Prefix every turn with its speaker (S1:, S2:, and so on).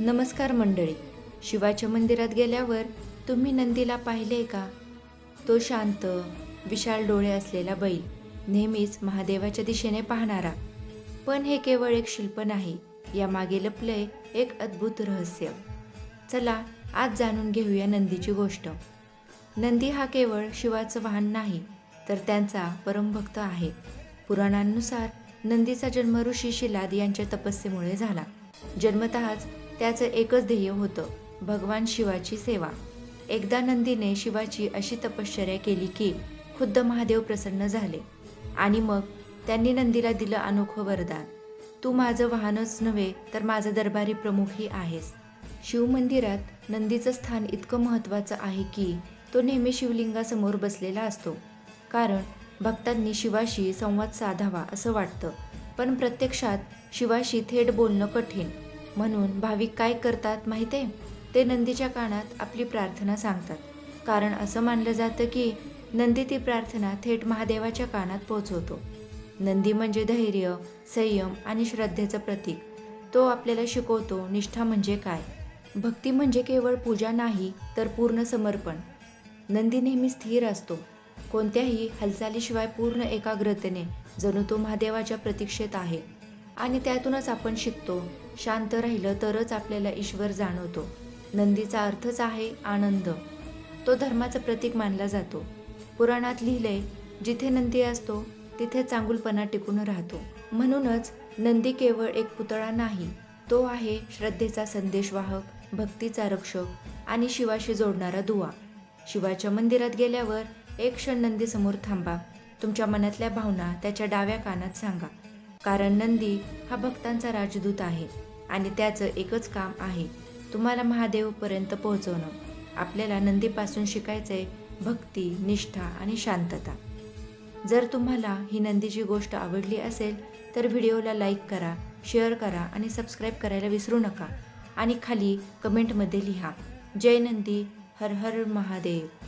S1: नमस्कार मंडळी. शिवाच्या मंदिरात गेल्यावर तुम्ही नंदीला पाहिले का? तो शांत विशाल डोळे असलेला बैल नेहमीच महादेवाच्या दिशेने पाहणारा. पण हे केवळ एक शिल्प नाही यामागे लपलंय एक अद्भुत रहस्य. चला आज जाणून घेऊया नंदीची गोष्ट. नंदी हा केवळ शिवाचं वाहन नाही तर त्यांचा परमभक्त आहे. पुराणांनुसार नंदीचा जन्म ऋषी शिलाद यांच्या तपस्येमुळे झाला. जन्मतःच त्याचं एकच ध्येय होतं भगवान शिवाची सेवा. एकदा नंदीने शिवाची अशी तपश्चर्या केली की खुद्द महादेव प्रसन्न झाले. आणि मग त्यांनी नंदीला दिलं अनोखं वरदान. तू माझं वाहनच नव्हे तर माझा दरबारी प्रमुखही आहेस. शिवमंदिरात नंदीचं स्थान इतकं महत्त्वाचं आहे की तो नेहमी शिवलिंगासमोर बसलेला असतो. कारण भक्तांनी शिवाशी संवाद साधावा असं वाटतं. पण प्रत्यक्षात शिवाशी थेट बोलणं कठीण. म्हणून भाविक काय करतात माहिती ते नंदीच्या कानात आपली प्रार्थना सांगतात. कारण असं मानलं जातं की नंदी ती प्रार्थना थेट महादेवाच्या कानात पोहोचवतो. नंदी म्हणजे धैर्य संयम आणि श्रद्धेचं प्रतीक. तो आपल्याला शिकवतो निष्ठा म्हणजे काय? भक्ती म्हणजे केवळ पूजा नाही तर पूर्ण समर्पण. नंदी नेहमी स्थिर असतो. कोणत्याही हालचालीशिवाय पूर्ण एकाग्रतेने जणू तो महादेवाच्या प्रतीक्षेत आहे. आणि त्यातूनच आपण शिकतो. शांत राहिलं तरच आपल्याला ईश्वर जाणवतो. नंदीचा अर्थच आहे आनंद. तो धर्माचं प्रतीक मानला जातो. पुराणात लिहिलंय जिथे नंदी असतो तिथे चांगुलपणा टिकून राहतो. म्हणूनच नंदी केवळ एक पुतळा नाही तो आहे श्रद्धेचा संदेशवाहक भक्तीचा रक्षक आणि शिवाशी जोडणारा दुवा. शिवाच्या मंदिरात गेल्यावर एक क्षण नंदीसमोर थांबा. तुमच्या मनातल्या भावना त्याच्या डाव्या कानात सांगा. कारण नंदी हा भक्तांचा राजदूत आहे आणि त्याचं एकच काम आहे तुम्हाला महादेवपर्यंत पोहोचवणं. आपल्याला नंदीपासून शिकायचंय भक्ती निष्ठा आणि शांतता. जर तुम्हाला ही नंदीची गोष्ट आवडली असेल तर व्हिडिओला लाईक करा शेअर करा आणि सबस्क्राईब करायला विसरू नका. आणि खाली कमेंटमध्ये लिहा जय नंदी हर हर महादेव.